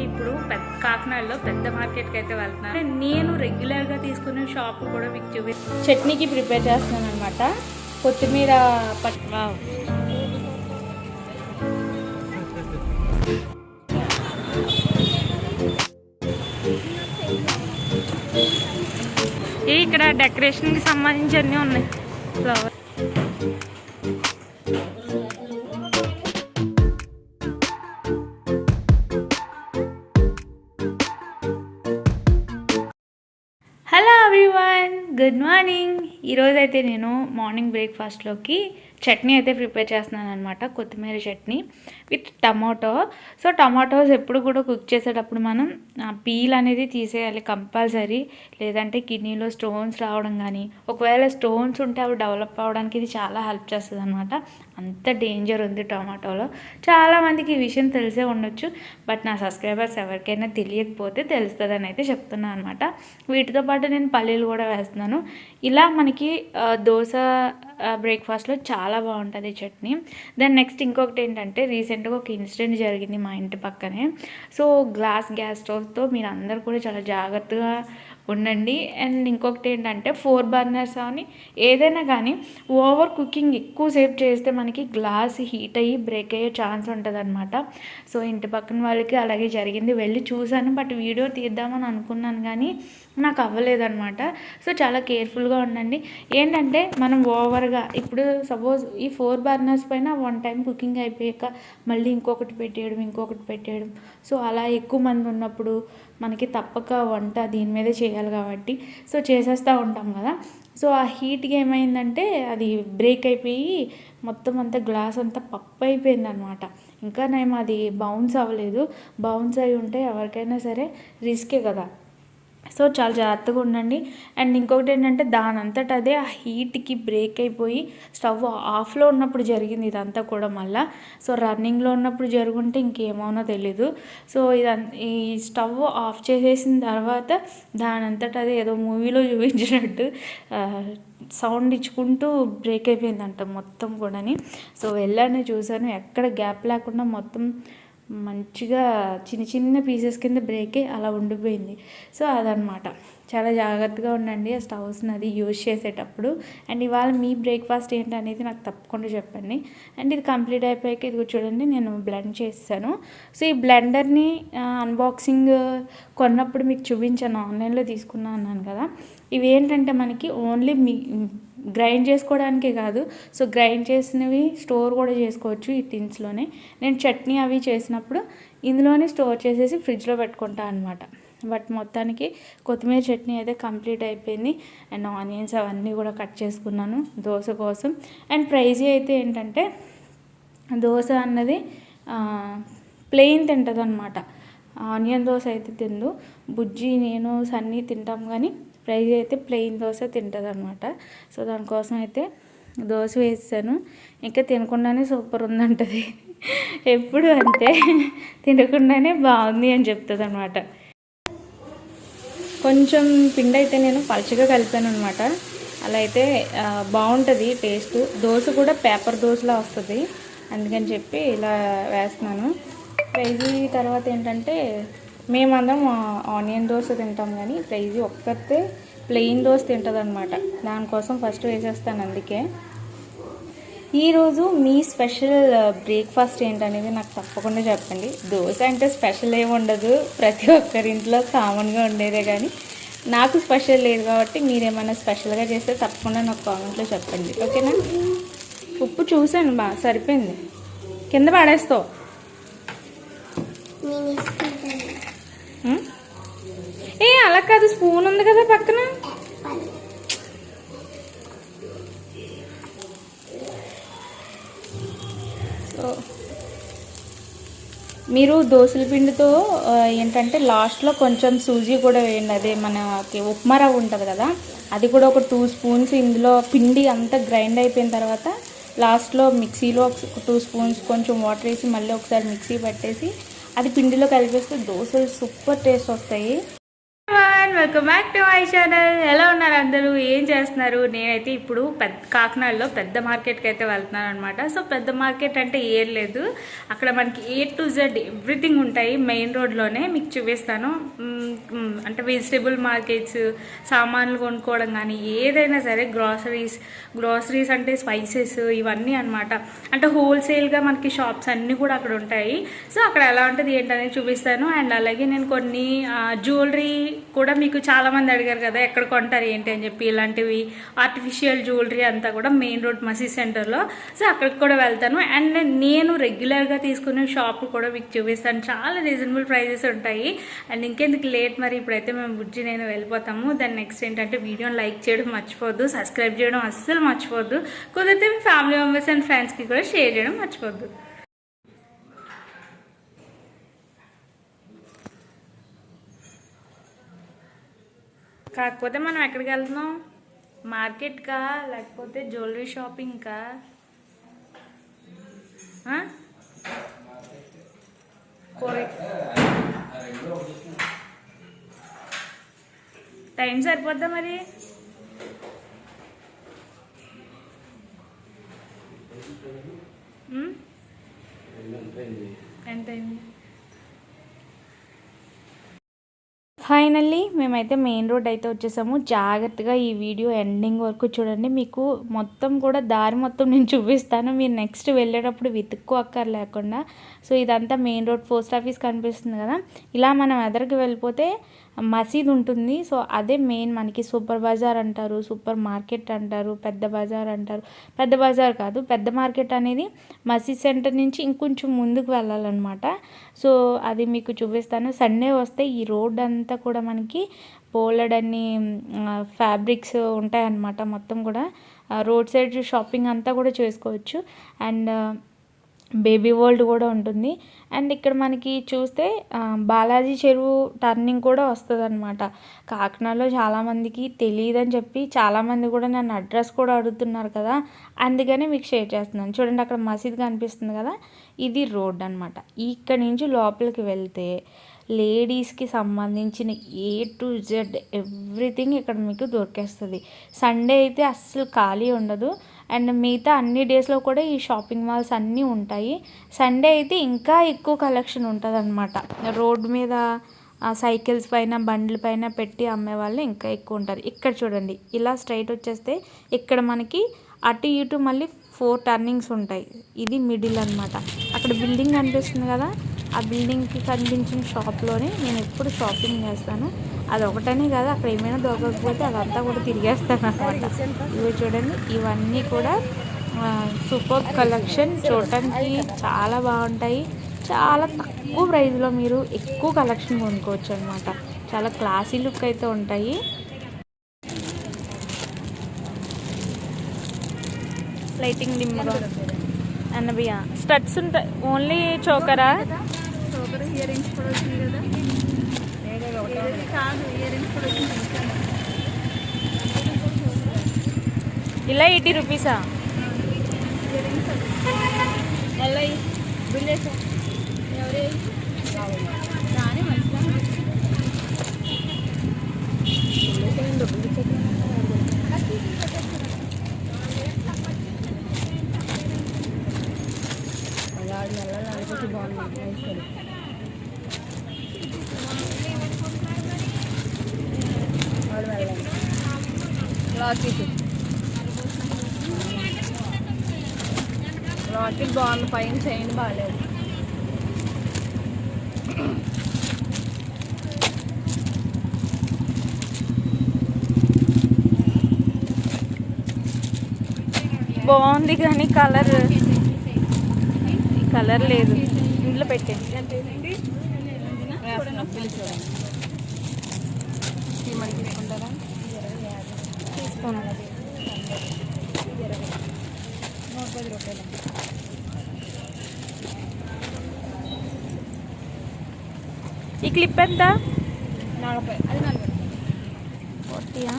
అయితే ఇప్పుడు పెద్ద కాకినాడలో పెద్ద మార్కెట్కి అయితే వెళ్తున్నాను. నేను రెగ్యులర్గా తీసుకునే షాప్ కూడా మీకు చూపి చట్నీకి ప్రిపేర్ చేస్తున్నాను అనమాట కొత్తిమీర పట్ ఇక్కడ డెకరేషన్కి సంబంధించి అన్నీ ఉన్నాయి. Flower bye. Everyone good morning ఈరోజు అయితే నేను మార్నింగ్ బ్రేక్ఫాస్ట్లోకి చట్నీ అయితే ప్రిపేర్ చేస్తున్నాను అనమాట కొత్తిమీర chutney with tomato so tomatoes ఎప్పుడు కూడా కుక్ చేసేటప్పుడు మనం పీల్ అనేది తీసేయాలి కంపల్సరీ లేదంటే కిడ్నీలో స్టోన్స్ రావడం కానీ ఒకవేళ స్టోన్స్ ఉంటే అవి డెవలప్ అవ్వడానికి ఇది చాలా హెల్ప్ చేస్తుంది అనమాట అంత డేంజర్ ఉంది టమాటోలో చాలామందికి ఈ విషయం తెలిసే ఉండొచ్చు బట్ నా సబ్స్క్రైబర్స్ ఎవరికైనా తెలియకపోతే తెలుస్తుందని అయితే చెప్తున్నాను అనమాట వీటితో పాటు నేను పల్లీలు కూడా వేస్తున్నాను. ఇలా మనకి దోశ బ్రేక్ఫాస్ట్లో చాలా బాగుంటుంది చట్నీ. దెన్ నెక్స్ట్ ఇంకొకటి ఏంటంటే రీసెంట్గా ఒక ఇన్సిడెంట్ జరిగింది మా ఇంటి పక్కనే. సో గ్లాస్ గ్యాస్ స్టవ్తో మీరు అందరు కూడా చాలా జాగ్రత్తగా ఉండండి. అండ్ ఇంకొకటి ఏంటంటే ఫోర్ బర్నర్స్ అని ఏదైనా కానీ ఓవర్ కుకింగ్ ఎక్కువసేపు చేస్తే మనకి గ్లాస్ హీట్ అయ్యి బ్రేక్ అయ్యే ఛాన్స్ ఉంటుందన్నమాట. సో ఇంటి పక్కన వాళ్ళకి అలాగే జరిగింది. వెళ్ళి చూశాను బట్ వీడియో తీద్దామని అనుకున్నాను కానీ నాకు అవ్వలేదన్నమాట. సో చాలా కేర్ఫుల్గా ఉండండి. ఏంటంటే మనం ఓవర్ ఓవర్గా ఇప్పుడు సపోజ్ ఈ ఫోర్ బర్నర్స్ పైన వన్ టైం కుకింగ్ అయిపోయాక మళ్ళీ ఇంకొకటి పెట్టేయడం ఇంకొకటి పెట్టేయడం. సో అలా ఎక్కువ మంది ఉన్నప్పుడు మనకి తప్పక వంట దీని మీదే చేయాలి కాబట్టి. సో చేసేస్తూ ఉంటాం కదా. సో ఆ హీట్కి ఏమైందంటే అది బ్రేక్ అయిపోయి మొత్తం అంతా గ్లాస్ అంతా పప్పు అయిపోయింది అనమాట ఇంకా నేను అది బౌన్స్ అవ్వలేదు. బౌన్స్ అయి ఉంటే ఎవరికైనా సరే రిస్కే కదా. సో చాలా జాగ్రత్తగా ఉండండి. అండ్ ఇంకొకటి ఏంటంటే దానంతట అదే ఆ హీట్కి బ్రేక్ అయిపోయి స్టవ్ ఆఫ్లో ఉన్నప్పుడు జరిగింది ఇదంతా కూడా మళ్ళా. సో రన్నింగ్లో ఉన్నప్పుడు జరుగుంటే ఇంకేమవునో తెలీదు. సో ఇదం ఈ స్టవ్ ఆఫ్ చేసేసిన తర్వాత దానంతట అదే ఏదో మూవీలో చూపించినట్టు సౌండ్ ఇచ్చుకుంటూ బ్రేక్ అయిపోయిందంట మొత్తం కూడాని. సో వెళ్ళాను చూశాను ఎక్కడ గ్యాప్ లేకుండా మొత్తం మంచిగా చిన్న చిన్న పీసెస్ కింద బ్రేక్ అలా ఉండిపోయింది. సో అదనమాట చాలా జాగ్రత్తగా ఉండండి. ఆ స్టవ్స్ని అది యూజ్ చేసేటప్పుడు. అండ్ ఇవాళ మీ బ్రేక్ఫాస్ట్ ఏంటనేది నాకు తప్పకుండా చెప్పండి. అండ్ ఇది కంప్లీట్ అయిపోయాక ఇది చూడండి నేను బ్లెండ్ చేస్తాను. సో ఈ బ్లెండర్ని అన్బాక్సింగ్ కొన్నప్పుడు మీకు చూపించాను. ఆన్లైన్లో తీసుకున్నా అన్నాను కదా. ఇవి ఏంటంటే మనకి ఓన్లీ మీ గ్రైండ్ చేసుకోవడానికే కాదు. సో గ్రైండ్ చేసినవి స్టోర్ కూడా చేసుకోవచ్చు ఈ టిన్స్లోనే. నేను చట్నీ అవి చేసినప్పుడు ఇందులోనే స్టోర్ చేసేసి ఫ్రిడ్జ్లో పెట్టుకుంటాను అనమాట బట్ మొత్తానికి కొత్తిమీర చట్నీ అయితే కంప్లీట్ అయిపోయింది. అండ్ ఆనియన్స్ అవన్నీ కూడా కట్ చేసుకున్నాను దోశ కోసం. అండ్ ప్రైజీ అయితే ఏంటంటే దోశ అన్నది ప్లెయిన్ తింటుంది అనమాట ఆనియన్ దోశ అయితే తిందు బుజ్జి నేను సన్నీ తింటాం కానీ ప్రైజ్ అయితే ప్లెయిన్ దోశ తింటుంది అనమాట సో దానికోసం అయితే దోశ వేసాను ఇంకా తినకుండానే సూపర్ ఉందంటది. ఎప్పుడు అంతే తినకుండానే బాగుంది అని చెప్తుంది అనమాట కొంచెం పిండి అయితే నేను పలచగా కలిపాను అనమాట అలా అయితే బాగుంటుంది టేస్ట్. దోశ కూడా పేపర్ దోశలా వస్తుంది. అందుకని చెప్పి ఇలా వేస్తున్నాను. ప్రైజీ తర్వాత ఏంటంటే మేమందరం ఆనియన్ దోశ తింటాం కానీ ప్రైజీ ఒక్కతే ప్లెయిన్ దోశ తింటుంది అనమాట దానికోసం ఫస్ట్ వేసేస్తాను అందుకే. ఈరోజు మీ స్పెషల్ బ్రేక్ఫాస్ట్ ఏంటనేది నాకు తప్పకుండా చెప్పండి. దోశ అంటే స్పెషల్ ఏమి ఉండదు. ప్రతి ఒక్కరి ఇంట్లో కామన్గా ఉండేదే కానీ నాకు స్పెషల్ లేదు కాబట్టి మీరేమైనా స్పెషల్గా చేస్తే తప్పకుండా నాకు కామెంట్లో చెప్పండి. ఓకేనా? ఉప్పు చూసాను బా సరిపోయింది. కింద పడేస్తావు ఏ అలా కాదు స్పూన్ ఉంది కదా పక్కన. మీరు దోసల పిండితో ఏంటంటే లాస్ట్లో కొంచెం సూజీ కూడా వేయండి. అదే మనకి ఉప్మా రవ్వ ఉంటుంది కదా అది కూడా ఒక టూ స్పూన్స్ ఇందులో పిండి అంతా గ్రైండ్ అయిపోయిన తర్వాత లాస్ట్లో మిక్సీలో ఒక టూ స్పూన్స్ కొంచెం వాటర్ వేసి మళ్ళీ ఒకసారి మిక్సీ పట్టేసి అది పిండిలో కలిపేస్తే దోశలు సూపర్ టేస్ట్ వస్తాయి. Welcome back to my channel ఎలా ఉన్నారు అందరూ? ఏం చేస్తున్నారు? నేనైతే ఇప్పుడు పెద్ద కాకినాడలో పెద్ద మార్కెట్కి అయితే వెళ్తున్నాను అనమాట సో పెద్ద మార్కెట్ అంటే ఏం లేదు. అక్కడ మనకి ఏ టు జెడ్ ఎవ్రీథింగ్ ఉంటాయి. మెయిన్ రోడ్లోనే మీకు చూపిస్తాను. అంటే వెజిటేబుల్ మార్కెట్స్ సామాన్లు కొనుక్కోవడం కానీ ఏదైనా సరే గ్రాసరీస్ గ్రాసరీస్ అంటే స్పైసెస్ ఇవన్నీ అనమాట అంటే హోల్సేల్గా మనకి షాప్స్ అన్నీ కూడా అక్కడ ఉంటాయి. సో అక్కడ ఎలా ఉంటుంది ఏంటనేది చూపిస్తాను. అండ్ అలాగే నేను కొన్ని జ్యువెలరీ కూడా మీకు చాలా మంది అడిగారు కదా ఎక్కడ కొంటారు ఏంటి అని చెప్పి ఇలాంటివి ఆర్టిఫిషియల్ జ్యువెలరీ అంతా కూడా మెయిన్ రోడ్ మసీ సెంటర్లో సో అక్కడికి కూడా వెళ్తాను. అండ్ నేను రెగ్యులర్గా తీసుకునే షాప్ కూడా మీకు చూపిస్తాను. చాలా రీజనబుల్ ప్రైజెస్ ఉంటాయి. అండ్ ఇంకెందుకు లేట్ మరి? ఇప్పుడైతే మేము బుజ్జి నేను వెళ్ళిపోతాము. దాని నెక్స్ట్ ఏంటంటే వీడియోని లైక్ చేయడం మర్చిపోద్దు సబ్స్క్రైబ్ చేయడం అస్సలు మర్చిపోద్దు కుదిరితే మీ ఫ్యామిలీ మెంబర్స్ అండ్ ఫ్రెండ్స్కి కూడా షేర్ చేయడం మర్చిపోద్దు కాకపోతే మనం ఎక్కడికి వెళ్తున్నాం? మార్కెట్కా? లేకపోతే జ్యువెలరీ షాపింగ్కా? టైం సరిపోద్దా మరి? ఎంత అయింది ఫైనల్లీ మేమైతే మెయిన్ రోడ్ అయితే వచ్చేసాము. జాగ్రత్తగా ఈ వీడియో ఎండింగ్ వరకు చూడండి. మీకు మొత్తం కూడా దారి మొత్తం నేను చూపిస్తాను. మీరు నెక్స్ట్ వెళ్ళేటప్పుడు వెతుక్కో అక్కర్ లేకుండా సో ఇదంతా మెయిన్ రోడ్ పోస్ట్ ఆఫీస్ కనిపిస్తుంది కదా. ఇలా మనం ఎదరికి వెళ్ళిపోతే మసీద్ ఉంటుంది సో అదే మెయిన్ మనకి సూపర్ బజార్ అంటారు సూపర్ మార్కెట్ అంటారు పెద్ద బజార్ అంటారు. పెద్ద బజార్ కాదు పెద్ద మార్కెట్ అనేది మసీద్ సెంటర్ నుంచి ఇంకొంచెం ముందుకు వెళ్ళాలన్నమాట. సో అది మీకు చూపిస్తాను. సండే వస్తే ఈ రోడ్ అంతా కూడా మనకి పోలడన్ని ఫ్యాబ్రిక్స్ ఉంటాయన్నమాట మొత్తం కూడా. రోడ్ సైడ్ షాపింగ్ అంతా కూడా చేసుకోవచ్చు. అండ్ బేబీ వరల్డ్ కూడా ఉంటుంది. అండ్ ఇక్కడ మనకి చూస్తే బాలాజీ చెరువు టర్నింగ్ కూడా వస్తుంది అనమాట కాకినాడలో చాలామందికి తెలియదని చెప్పి చాలామంది కూడా నన్ను అడ్రస్ కూడా అడుగుతున్నారు కదా అందుకని మీకు షేర్ చేస్తున్నాను. చూడండి అక్కడ మసీద్ కనిపిస్తుంది కదా ఇది రోడ్ అనమాట ఇక్కడ నుంచి లోపలికి వెళ్తే లేడీస్కి సంబంధించిన ఏ టు జెడ్ ఎవ్రీథింగ్ ఇక్కడ మీకు దొరికేస్తుంది. సండే అయితే అస్సలు ఖాళీ ఉండదు. అండ్ మిగతా అన్ని డేస్లో కూడా ఈ షాపింగ్ మాల్స్ అన్నీ ఉంటాయి. సండే అయితే ఇంకా ఎక్కువ కలెక్షన్ ఉంటుంది అనమాట రోడ్డు మీద సైకిల్స్ పైన బండ్ల పైన పెట్టి అమ్మే వాళ్ళు ఇంకా ఎక్కువ ఉంటారు. ఇక్కడ చూడండి ఇలా స్ట్రైట్ వచ్చేస్తే ఇక్కడ మనకి అటు ఇటు మళ్ళీ ఫోర్ టర్నింగ్స్ ఉంటాయి. ఇది మిడిల్ అన్నమాట. అక్కడ బిల్డింగ్ కనిపిస్తుంది కదా ఆ బిల్డింగ్కి కనిపించిన షాప్లోనే నేను ఎప్పుడు షాపింగ్ చేస్తాను. అది ఒకటనే కాదు అక్కడ ఏమైనా దొరకకపోతే అదంతా కూడా తిరిగేస్తాను అనమాట ఇవి చూడండి ఇవన్నీ కూడా సూపర్ కలెక్షన్. చూడటానికి చాలా బాగుంటాయి. చాలా తక్కువ ప్రైస్లో మీరు ఎక్కువ కలెక్షన్ కొనుక్కోవచ్చు అనమాట చాలా క్లాసీ లుక్ అయితే ఉంటాయి. లైటింగ్ డిమ్గా అన్నబియా స్టడ్స్ ఉంటాయి. ఓన్లీ చోకరా? చోకర్ ఇయర్ రింగ్స్ కూడా వచ్చినాయి కదా. కాదు ఇయర్ రింగ్స్ కూడా వచ్చినాయి ఇలా ఎయిటీ రూపీసా ఇయర్ రింగ్స్ మళ్ళీ బిల్ ఎవరే? కానీ మంచిగా బాగుంది. రాకెట్. రాకెట్ బాగుంది పైన చైన్ బాగాలేదు బాగుంది కానీ కలర్. కలర్ లేదు. ఇంట్లో పెట్టండి ఈ క్లిప్ ఎంత? నలభై. అది నలభై. ఫార్టీయా?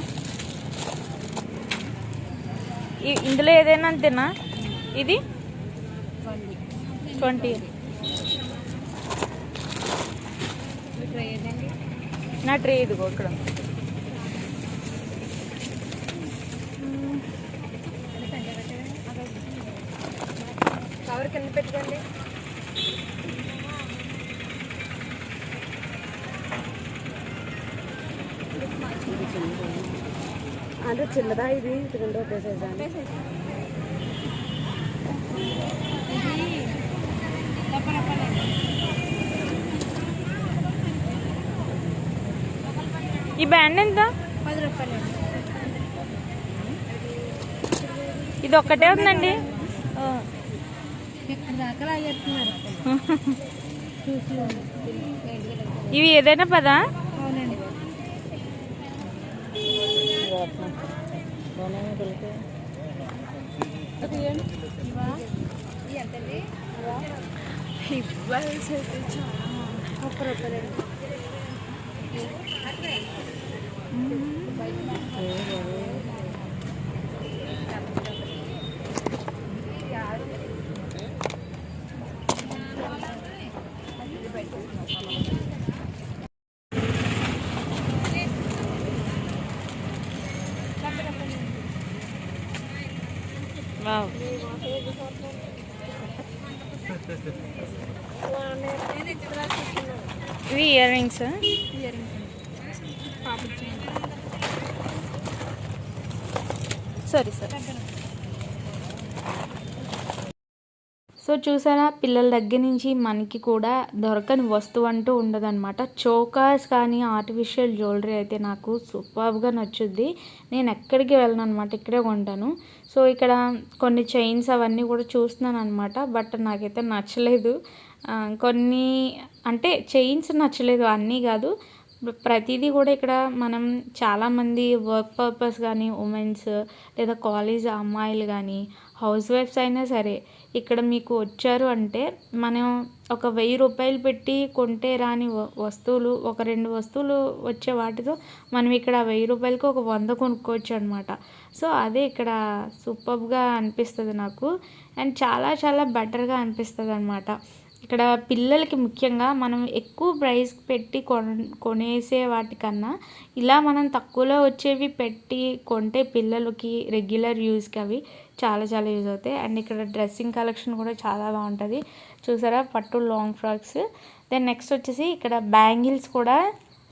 ఇందులో ఏదైనా అంతేనా? ఇది? ట్వంటీ. నా ట్రే ఇదిగో ఇక్కడ. పెట్టుకోండి అంటే చిన్నదా ఇది? రెండో ఒకే సైజ్ ఈ బ్యాండ్ ఎంత? పది రూపాయలు. ఇది ఒక్కటే ఉందండి. ఇవి ఏదైనా పదా? అవునండి. ముప్పై రూపాయలు వావ్ ఇవి ఇయర్ రింగ్స్ సరే సరే సో చూసారా పిల్లల దగ్గర నుంచి మనకి కూడా దొరకని వస్తువు అంటూ ఉండదన్నమాట. చోకాస్ కానీ ఆర్టిఫిషియల్ జ్యువెలరీ అయితే నాకు సూపర్గా నచ్చుద్ది. నేను ఎక్కడికి వెళ్ళను అనమాట ఇక్కడే కొంటాను. సో ఇక్కడ కొన్ని చైన్స్ అవన్నీ కూడా చూస్తున్నాను అనమాట బట్ నాకైతే నచ్చలేదు. కొన్ని అంటే చైన్స్ నచ్చలేదు అన్నీ కాదు. ప్రతిదీ కూడా ఇక్కడ మనం చాలామంది వర్క్ పర్పస్ కానీ ఉమెన్స్ లేదా కాలేజ్ అమ్మాయిలు కానీ హౌస్ వైఫ్స్ అయినా సరే ఇక్కడ మీకు వచ్చారు అంటే మనం ఒక వెయ్యి రూపాయలు పెట్టి కొంటే రాని వ- వస్తువులు ఒక రెండు వస్తువులు వచ్చే వాటితో మనం ఇక్కడ వెయ్యి రూపాయలకి ఒక వంద కొనుక్కోవచ్చు అనమాట సో అదే ఇక్కడ సూపర్గా అనిపిస్తుంది నాకు. అండ్ చాలా చాలా బెటర్గా అనిపిస్తుంది అనమాట ఇక్కడ పిల్లలకి ముఖ్యంగా మనం ఎక్కువ ప్రైస్ పెట్టి కొన కొనేసే వాటికన్నా ఇలా మనం తక్కువలో వచ్చేవి పెట్టి కొంటే పిల్లలకి రెగ్యులర్ యూస్కి అవి చాలా చాలా యూజ్ అవుతాయి. అండ్ ఇక్కడ డ్రెస్సింగ్ కలెక్షన్ కూడా చాలా బాగుంటుంది. చూసారా? పట్టు లాంగ్ ఫ్రాక్స్ దెన్ నెక్స్ట్ వచ్చేసి ఇక్కడ బ్యాంగిల్స్ కూడా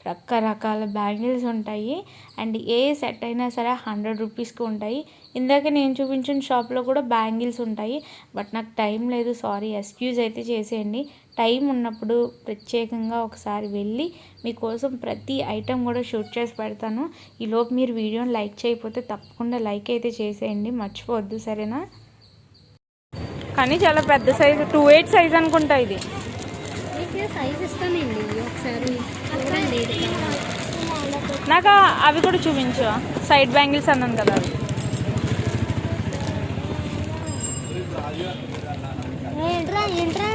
రకరకాల బ్యాంగిల్స్ ఉంటాయి. అండ్ ఏ సెట్ అయినా సరే హండ్రెడ్ రూపీస్కి ఉంటాయి. ఇందాక నేను చూపించిన షాప్లో కూడా బ్యాంగిల్స్ ఉంటాయి. బట్ నాకు టైం లేదు. సారీ ఎక్స్క్యూజ్ అయితే చేసేయండి. టైం ఉన్నప్పుడు ప్రత్యేకంగా ఒకసారి వెళ్ళి మీకోసం ప్రతి ఐటెం కూడా షూట్ చేసి పెడతాను. ఈలోపు మీరు వీడియోని లైక్ చేయకపోతే తప్పకుండా లైక్ అయితే చేసేయండి. మర్చిపోవద్దు. సరేనా? కానీ చాలా పెద్ద సైజు టూ ఎయిట్ సైజ్ అనుకుంటా ఇది మీకు సైజ్ ఇస్తానండి ఒకసారి చూడండి ఇది కావాలి. నాకు అవి కూడా చూపించు. సైడ్ బ్యాంగిల్స్ అన్నాను కదా అవి. ఏంట్రా ఏంట్రా?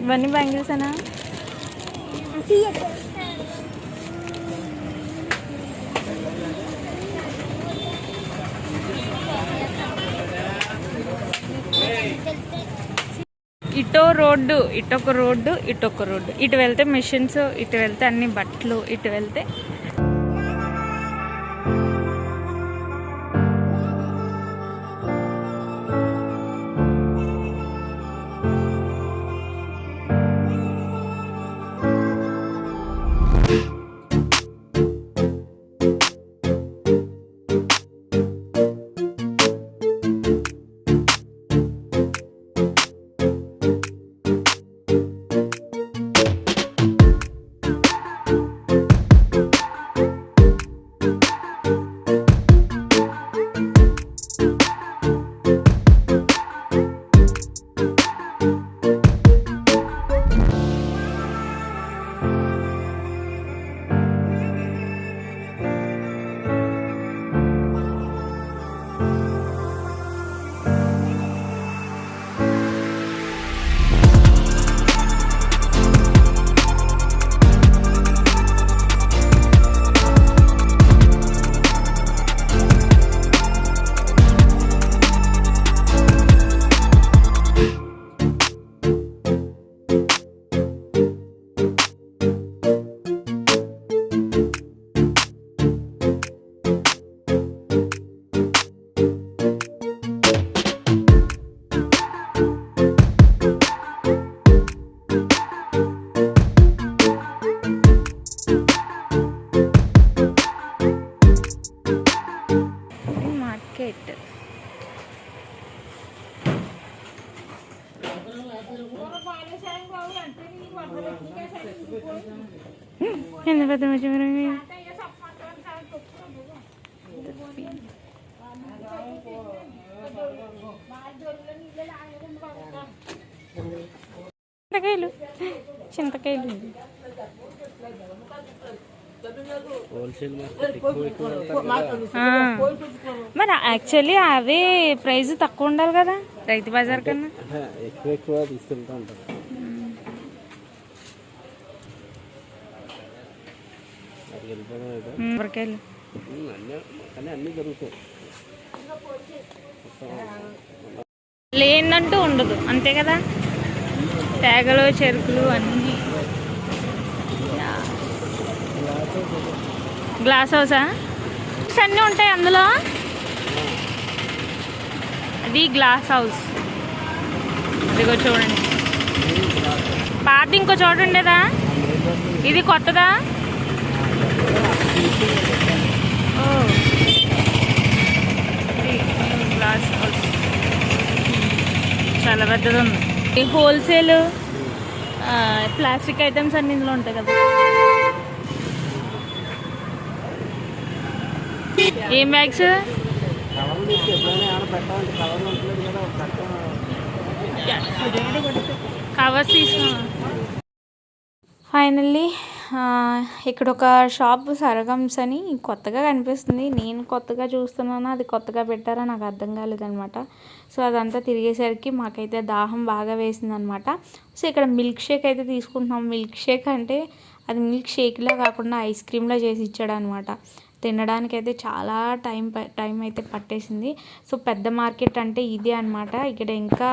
ఇవన్నీ బ్యాంగిల్స్ అనా ఇటో రోడ్డు ఇటొక రోడ్డు ఇటొక రోడ్డు. ఇటు వెళ్తే మిషన్స్ ఇటు వెళ్తే అన్ని బట్టలు ఇటు వెళ్తే చింతకాయలు. చింతకాయలు. మరి యాక్చువల్లీ అవే ప్రైస్ తక్కువ ఉండాలి కదా రైతు బజార్ కన్నా. ఎక్కువ ఎక్కువ తీసుకెళ్తూ ఉంటారు. అన్నీ దొరుకుతాయి లేదంటూ ఉండదు. అంతే కదా? తేగలు చెరుకులు అన్నీ. గ్లాస్ హౌసా అన్నీ ఉంటాయి అందులో? అది గ్లాస్ హౌస్. ఇదిగో చూడండి. పాత ఇంకో చోట ఉండేదా? ఇది కొత్తదా? ఓ. Glass house. చాలా పెద్దది ఉంది. హోల్సేల్ ప్లాస్టిక్ ఐటమ్స్ అన్ని ఇందులో ఉంటాయి కదా. ఏం బ్యాగ్స్? కవర్స్ తీసుకున్నా ఫైనల్లీ ఇక్కడ ఒక షాప్ సరగమ్స్ అని కొత్తగా కనిపిస్తుంది. నేను కొత్తగా చూస్తున్నాను అది కొత్తగా పెట్టారా నాకు అర్థం కాలేదనమాట సో అదంతా తిరిగేసరికి మాకైతే దాహం బాగా వేసిందనమాట సో ఇక్కడ మిల్క్ షేక్ అయితే తీసుకుంటున్నాం. మిల్క్ షేక్ అంటే అది మిల్క్ షేక్లా కాకుండా ఐస్ క్రీమ్లా చేసి ఇచ్చాడు అనమాట తినడానికి అయితే చాలా టైం టైం అయితే పట్టేసింది. సో పెద్ద మార్కెట్ అంటే ఇదే అనమాట ఇక్కడ ఇంకా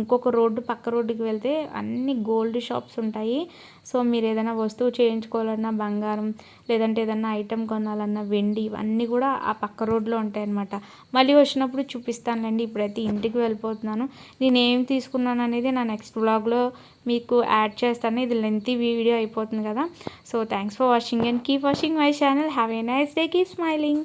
ఇంకొక రోడ్డు పక్క రోడ్డుకి వెళ్తే అన్ని గోల్డ్ షాప్స్ ఉంటాయి. సో మీరు ఏదైనా వస్తువు చేయించుకోవాలన్నా బంగారం లేదంటే ఏదైనా ఐటెం కొనాలన్నా వెండి ఇవన్నీ కూడా ఆ పక్క రోడ్లో ఉంటాయన్నమాట. మళ్ళీ వచ్చినప్పుడు చూపిస్తానులేండి ఇప్పుడైతే ఇంటికి వెళ్ళిపోతున్నాను. నేను ఏం తీసుకున్నాను అనేది నా నెక్స్ట్ బ్లాగ్లో మీకు యాడ్ చేస్తాను. ఇది లెంతీ వీడియో అయిపోతుంది కదా. So thanks for watching and keep watching my channel have a nice day keep smiling